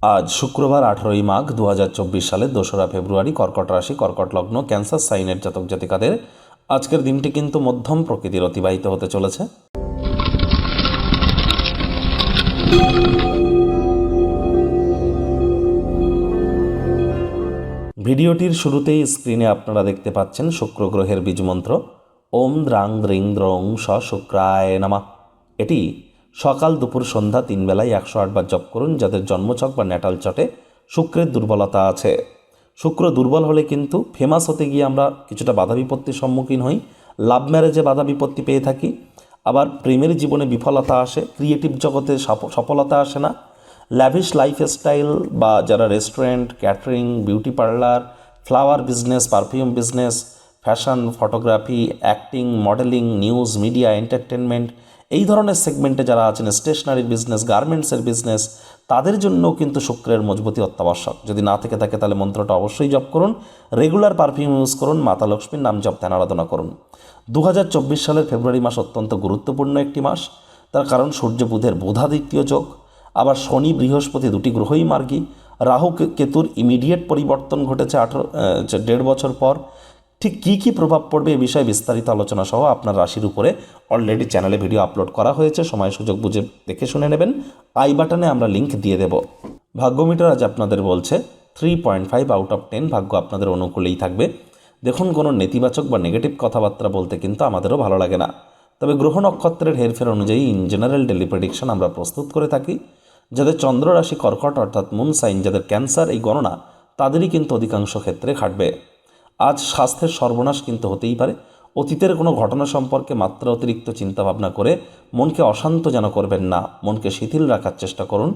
আজ শুক্রবার আঠারোই মাঘ দু সালের দোসরা ফেব্রুয়ারি কর্কট রাশি, কর্কট লগ্ন, ক্যান্সার, সাইনের জাতক জাতিকাদের আজকের দিনটি কিন্তু মধ্যম প্রকৃতির অতিবাহিত হতে চলেছে। ভিডিওটির শুরুতেই স্ক্রিনে আপনারা দেখতে পাচ্ছেন শুক্র গ্রহের বীজমন্ত্র ওম দ্রাং দ্রিং দ্রং স শুক্রায় নামা। এটি সকাল দুপুর সন্ধ্যা তিন বেলায় একশো আটবার জপ করুন, যাদের জন্মছক বা ন্যাটাল চটে শুক্রের দুর্বলতা আছে। শুক্র দুর্বল হলে কিন্তু ফেমাস হতে গিয়ে আমরা কিছুটা বাধা বিপত্তির সম্মুখীন হই। লাভ ম্যারেজে বাধা বিপত্তি পেয়ে থাকি। আবার প্রেমের জীবনে বিফলতা আসে ক্রিয়েটিভ জগতে সফ- সফলতা আসে না। ল্যাভিশ লাইফস্টাইল বা যারা restaurant catering beauty parlour flower business perfume business fashion photography acting modelling news media entertainment এই ধরনের সেগমেন্টে যারা আছেন স্টেশনারি বিজনেস গার্মেন্টসের বিজনেস তাদের জন্যও কিন্তু শুক্রের মজবুতি অত্যাবশ্যক। যদি না থেকে থাকে, তাহলে মন্ত্রটা অবশ্যই জপ করুন। রেগুলার পারফিউম ইউজ করুন, মাতা লক্ষ্মীর নাম জপ ধ্যান আরাধনা করুন। দু হাজার চব্বিশ সালের ফেব্রুয়ারি মাস অত্যন্ত গুরুত্বপূর্ণ একটি মাস। তার কারণ সূর্য বুধের বোধাদিত্য যোগ, আবার শনি বৃহস্পতি দুটি গ্রহই মার্গী। রাহু কেতুর ইমিডিয়েট পরিবর্তন ঘটেছে আঠারো দেড় বছর পর। ঠিক কী কী প্রভাব পড়বে এ বিষয়ে বিস্তারিত আলোচনা সহ আপনার রাশির উপরে অলরেডি চ্যানেলে ভিডিও আপলোড করা হয়েছে, সময় সুযোগ বুঝে দেখে শুনে নেবেন। আই বাটনে আমরা লিংক দিয়ে দেব। ভাগ্যমিটার আজ আপনাদের বলছে three point five out of ten ভাগ্য আপনাদের অনুকূলেই থাকবে। দেখুন, কোনো নেতিবাচক বা নেগেটিভ কথাবার্তা বলতে কিন্তু আমাদেরও ভালো লাগে না। তবে গ্রহ নক্ষত্রের হেরফের অনুযায়ী ইন জেনারেল ডেলি প্রেডিকশন আমরা প্রস্তুত করে থাকি। যাদের চন্দ্র রাশি কর্কট, অর্থাৎ মুন সাইন যাদের ক্যান্সার এই গণনা, তাদেরই কিন্তু অধিকাংশ ক্ষেত্রে খাটবে। আজ স্বাস্থ্যের সর্বনাশ কিন্তু হতেই পারে। অতীতের কোনো ঘটনা সম্পর্কে মাত্রা অতিরিক্ত চিন্তাভাবনা করে মনকে অশান্ত যেন করবেন না, মনকে শিথিল রাখার চেষ্টা করুন।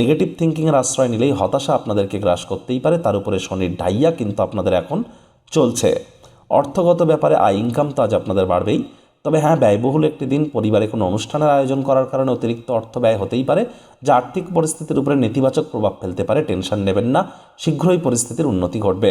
নেগেটিভ থিঙ্কিংয়ের আশ্রয় নিলেই হতাশা আপনাদেরকে গ্রাস করতেই পারে, তার উপরে শনির ঢাইয়া কিন্তু আপনাদের এখন চলছে। অর্থগত ব্যাপারে আয় ইনকাম তো আজ আপনাদের বাড়বেই। তবে হ্যাঁ ব্যয়বহুল একটি দিন পরিবারে কোনো অনুষ্ঠানের আয়োজন করার কারণে অতিরিক্ত অর্থ ব্যয় হতেই পারে, যা আর্থিক পরিস্থিতির উপরে নেতিবাচক প্রভাব ফেলতে পারে। টেনশন নেবেন না, শীঘ্রই পরিস্থিতির উন্নতি ঘটবে।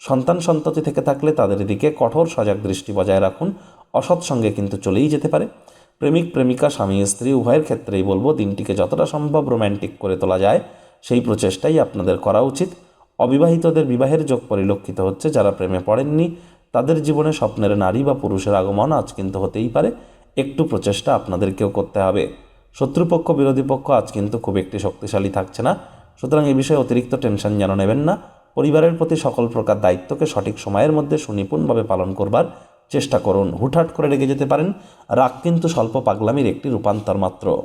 সন্তান সন্ততি থেকে থাকলে তাদের দিকে কঠোর সজাগ দৃষ্টি বজায় রাখুন। অসৎ সঙ্গে কিন্তু চলেই যেতে পারে। প্রেমিক, প্রেমিকা, স্বামী, স্ত্রী উভয়ের ক্ষেত্রেই বলব, দিনটিকে যতটা সম্ভব রোম্যান্টিক করে তোলা যায়, সেই প্রচেষ্টাই আপনাদের করা উচিত। অবিবাহিতদের বিবাহের যোগ পরিলক্ষিত হচ্ছে যারা প্রেমে পড়েননি। তাদের জীবনে স্বপ্নের নারী বা পুরুষের আগমন আজ কিন্তু হতেই পারে। একটু প্রচেষ্টা আপনাদেরকেও করতে হবে। শত্রুপক্ষ, বিরোধী পক্ষ আজ কিন্তু খুব একটি শক্তিশালী থাকছে না। সুতরাং এ বিষয়ে অতিরিক্ত টেনশন যেন নেবেন না। পরিবারের প্রতি সকল প্রকার দায়িত্বকে সঠিক সময়ের মধ্যে সুনিপুণভাবে পালন করবার চেষ্টা করুন। হুটহাট করে রেগে যেতে পারেন। রাগ কিন্তু স্বল্প পাগলামির একটি রূপান্তর মাত্র।